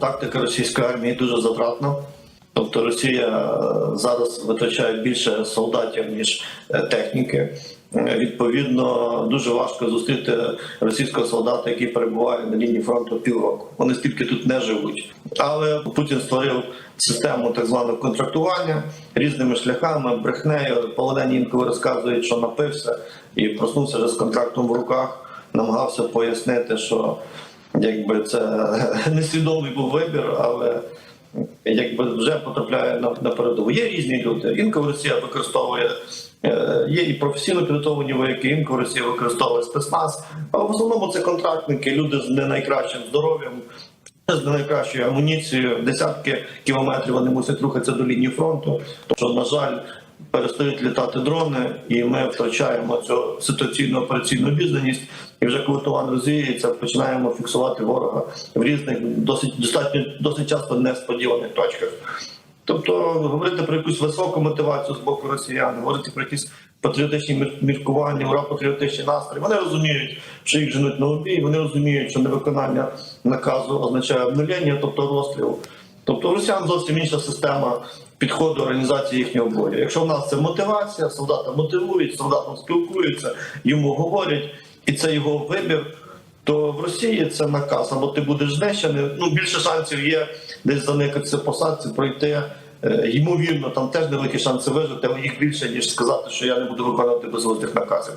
Тактика російської армії дуже затратна. Тобто Росія е, зараз витрачає більше солдатів ніж е, техніки. Е, Відповідно, дуже важко зустріти російського солдата, який перебуває на лінії фронту півроку. Вони стільки тут не живуть. Але Путін створив систему так званого контрактування різними шляхами, брехнею. Полонені інколи розказують, що напився і проснувся вже з контрактом в руках, намагався пояснити, що якби це несвідомий був вибір, але якби вже потрапляє на, на передову. Є різні люди. Інколи Росія використовує. е, Є і професійно підготовлені вояки, інколи Росія використовує спецназ. А в основному це контрактники, люди з не найкращим здоров'ям, з не найкращою амуніцією. Десятки кілометрів вони мусять рухатися до лінії фронту. Тому що, на жаль, перестають літати дрони, і ми втрачаємо цю ситуаційну операційну обізнаність. І вже коли туман розвіється, починаємо фіксувати ворога в різних досить достатньо досить часто несподіваних точках. Тобто говорити про якусь високу мотивацію з боку росіян, говорити про якісь патріотичні міркування, ура патріотичні настрої. Вони розуміють, що їх женуть на убій, вони розуміють, що невиконання наказу означає обнулення, тобто розстріл. Тобто росіян зовсім інша система підходу організації їхнього бою. Якщо в нас це мотивація, солдата мотивують, солдатом спілкуються, йому говорять, і це його вибір. То в Росії це наказ, або ти будеш знищений. Ну більше шансів є десь заникатися посадці, пройти. Е, Ймовірно, там теж невеликі шанси вижити, але їх більше ніж сказати, що я не буду виконувати безглуздих наказів.